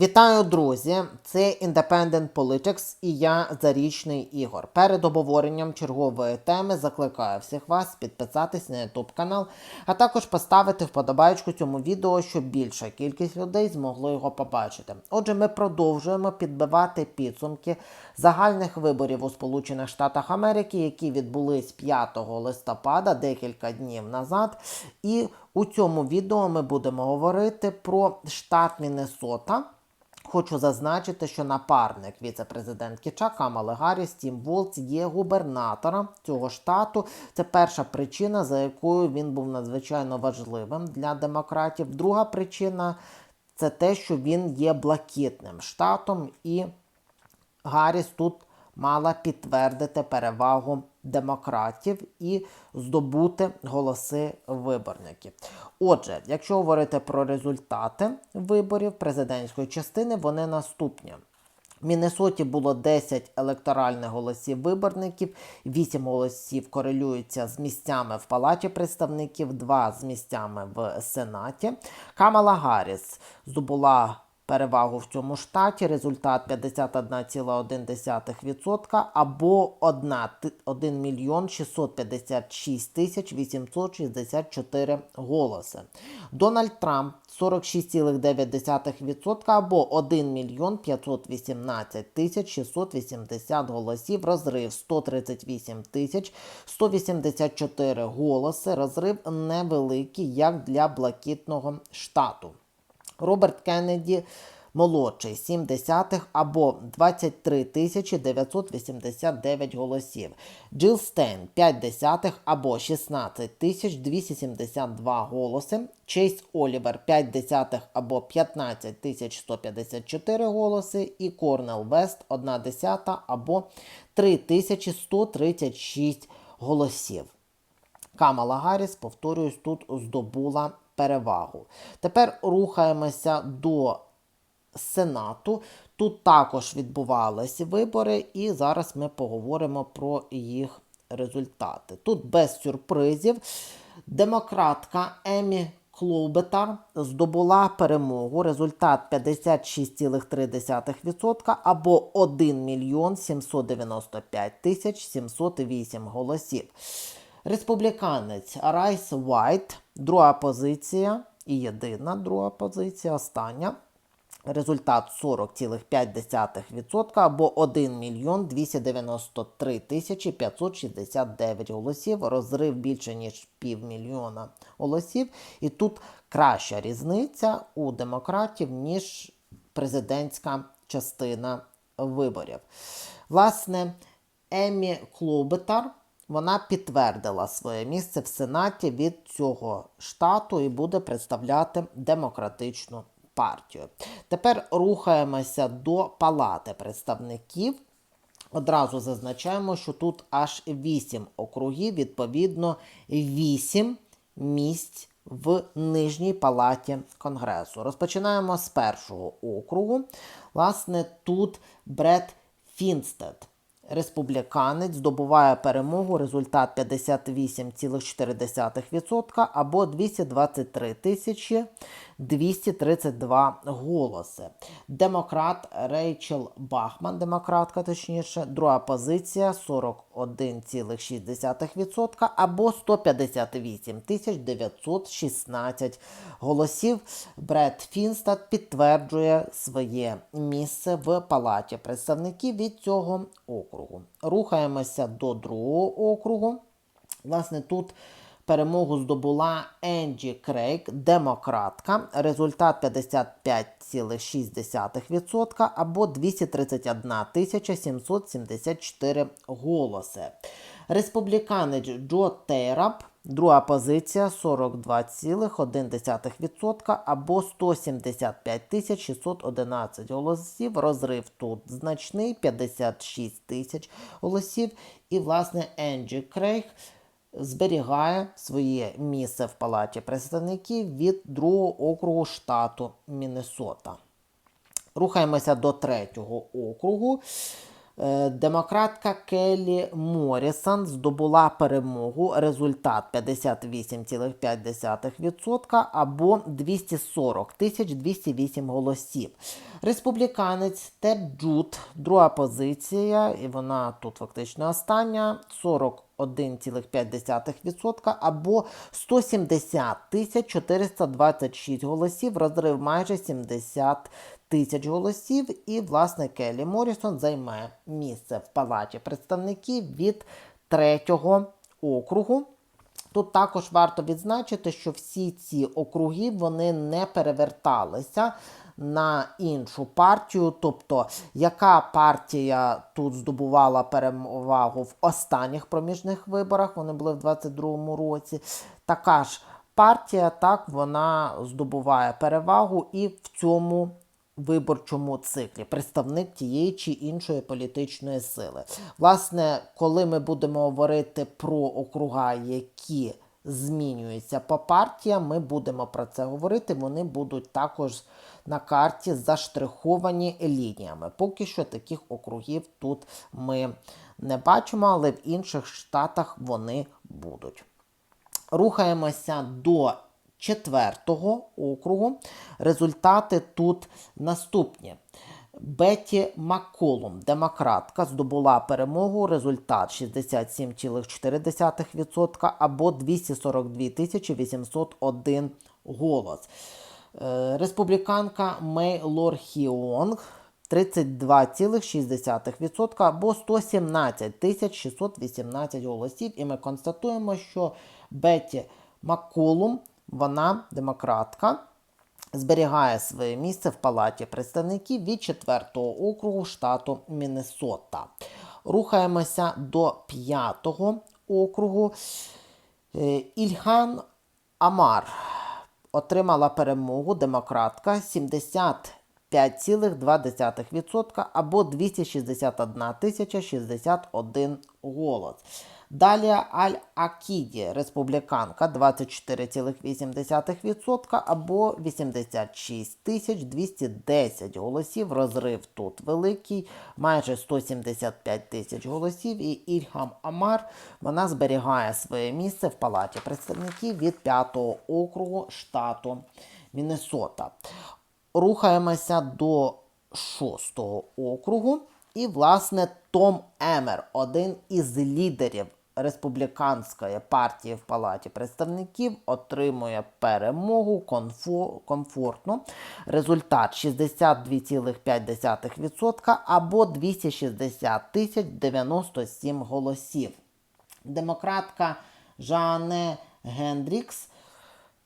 Вітаю, друзі! Це Independent Politics і я Зарічний Ігор. Перед обговоренням чергової теми закликаю всіх вас підписатись на YouTube канал, а також поставити вподобайку цьому відео, щоб більша кількість людей змогло його побачити. Отже, ми продовжуємо підбивати підсумки загальних виборів у Сполучених Штатах Америки, які відбулись 5 листопада, декілька днів назад. І у цьому відео ми будемо говорити про штат Міннесота. Хочу зазначити, що напарник віце-президентки Камали Гарріс Тім Волц є губернатором цього штату. Це перша причина, за якою він був надзвичайно важливим для демократів. Друга причина це те, що він є блакитним штатом, і Гарріс тут мала підтвердити перевагу демократів і здобути голоси виборників. Отже, якщо говорити про результати виборів президентської частини, вони наступні. В Міннесоті було 10 електоральних голосів виборників, 8 голосів корелюються з місцями в Палаті представників, 2 з місцями в Сенаті. Камала Гарріс здобула перевагу в цьому штаті. Результат 51,1% або 1, 1 мільйон 656 тисяч 864 голоси. Дональд Трамп 46,9% або 1 мільйон 518 тисяч 680 голосів, розрив 138 тисяч 184 голоси, розрив невеликий, як для блакитного штату. Роберт Кеннеді молодший 7 десятих або 23 тисячі 989 голосів. Джил Стейн 5 десятих або 16 тисяч 272 голоси. Чейз Олівер 5 десятих або 15 тисяч 154 голоси. І Корнел Вест 1 десята або 3 тисячі 136 голосів. Камала Гарріс, повторююсь, тут здобула перевагу. Тепер рухаємося до Сенату. Тут також відбувалися вибори, і зараз ми поговоримо про їх результати. Тут без сюрпризів демократка Емі Клобетар здобула перемогу. Результат 56,3% або 1 мільйон 795 тисяч 708 голосів. Республіканець Райс Вайт, друга позиція і єдина друга позиція, остання. Результат 40,5% або 1 мільйон 293 тисячі 569 голосів. Розрив більше, ніж півмільйона голосів. І тут краща різниця у демократів, ніж президентська частина виборів. Власне, Емі Клобетар вона підтвердила своє місце в Сенаті від цього штату і буде представляти демократичну партію. Тепер рухаємося до Палати представників. Одразу зазначаємо, що тут аж 8 округів, відповідно, 8 місць в нижній палаті Конгресу. Розпочинаємо з першого округу. Власне, тут Бред Фінстед. Республіканець здобуває перемогу, результат 58,4% або 223 тисячі 232 голоси. Демократ Рейчел Бахман, демократка, точніше, друга позиція 41,6% або 158 916 голосів. Бред Фінстад підтверджує своє місце в палаті представників від цього округу. Рухаємося до другого округу. Власне, тут перемогу здобула Енджі Крейг, демократка. Результат 55,6% або 231 774 голоси. Республіканець Джо Тейрап, друга позиція 42,1% або 175 611 голосів. Розрив тут значний 56 тисяч голосів. І, власне, Енджі Крейг зберігає своє місце в палаті представників від другого округу штату Міннесота. Рухаємося до третього округу. Е, Демократка Келлі Морісон здобула перемогу. Результат 58,5% або 240 тисяч 208 голосів. Республіканець Тед Джуд, друга позиція, і вона тут фактично остання, 41,5% або 170 тисяч 426 голосів, розрив майже 70 тисяч голосів. І, власне, Келлі Морісон займе місце в палаті представників від третього округу. Тут також варто відзначити, що всі ці округи вони не переверталися на іншу партію. Тобто, яка партія тут здобувала перевагу в останніх проміжних виборах, вони були в 22-му році. Така ж партія, так, вона здобуває перевагу і в цьому виборчому циклі, представник тієї чи іншої політичної сили. Власне, коли ми будемо говорити про округа, які змінюються по партіям, ми будемо про це говорити. Вони будуть також на карті заштриховані лініями. Поки що таких округів тут ми не бачимо, але в інших штатах вони будуть. Рухаємося до четвертого округу. Результати тут наступні. Беті Макколум, демократка, здобула перемогу. Результат 67,4% або 242 801 голос. Е, Республіканка Мей Лорхіонг 32,6% або 117 618 голосів. І ми констатуємо, що Бетті Макколум, вона демократка, зберігає своє місце в Палаті представників від 4-го округу штату Міннесота. Рухаємося до 5-го округу. Е, Ільхан Амар отримала перемогу демократка 75,2% або 261 тисяча 61 голос. Далі Аль-Акіді, республіканка 24,8% або 86 тисяч 210 голосів. Розрив тут великий, майже 175 тисяч голосів. І Ільхам Амар вона зберігає своє місце в Палаті представників від 5-го округу штату Міннесота. Рухаємося до 6-го округу. І, власне, Том Емер, один із лідерів республіканської партії в Палаті представників, отримує перемогу комфо- комфортно. Результат 62,5% або 260 тисяч 97 голосів. Демократка Жанне Гендрікс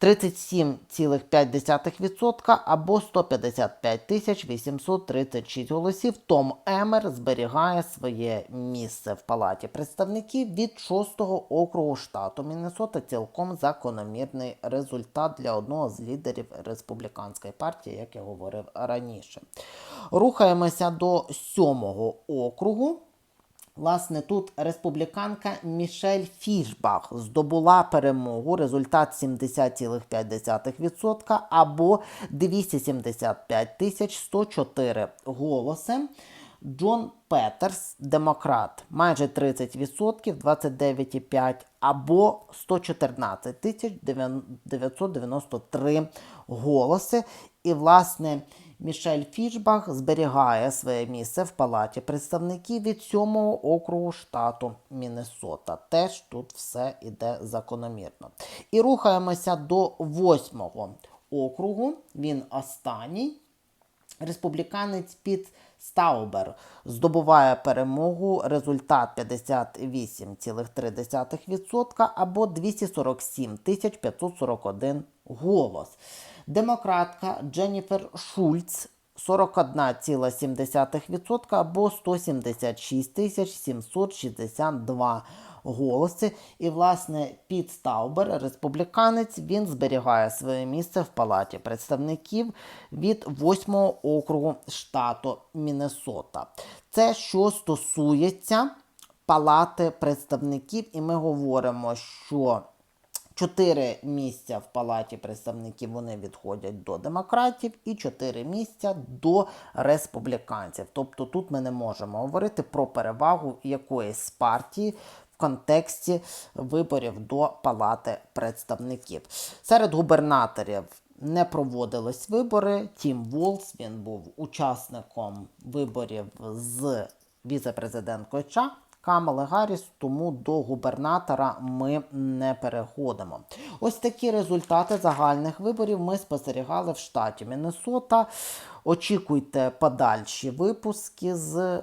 37,5% або 155 тисяч 836 голосів. Том Емер зберігає своє місце в Палаті представників від 6-го округу штату Міннесота. Цілком закономірний результат для одного з лідерів республіканської партії, як я говорив раніше. Рухаємося до 7-го округу. Власне, тут республіканка Мішель Фішбах здобула перемогу. Результат 70,5% або 275 тисяч 104 голоси. Джон Петерс, демократ, майже 30%, 29,5 або 114 тисяч 993 голоси. І, власне, Мішель Фішбах зберігає своє місце в Палаті представників від 7-го округу штату Міннесота. Теж тут все йде закономірно. І рухаємося до 8-го округу. Він останній. Республіканець Піт Стаубер здобуває перемогу. Результат 58,3% або 247 541 голос. Демократка Дженніфер Шульц 41,7% або 176 тисяч 762 голоси. І, власне, Піт Стаубер, республіканець, він зберігає своє місце в Палаті представників від 8-го округу штату Міннесота. Це що стосується Палати представників, і ми говоримо, що Чотири місця в Палаті представників вони відходять до демократів, і чотири місця до республіканців. Тобто тут ми не можемо говорити про перевагу якоїсь партії контексті виборів до Палати представників. Серед губернаторів не проводились вибори. Тім Волс він був учасником виборів з віце-президенткою США. Камали Гарріс, тому до губернатора ми не переходимо. Ось такі результати загальних виборів ми спостерігали в штаті Міннесота. Очікуйте подальші випуски з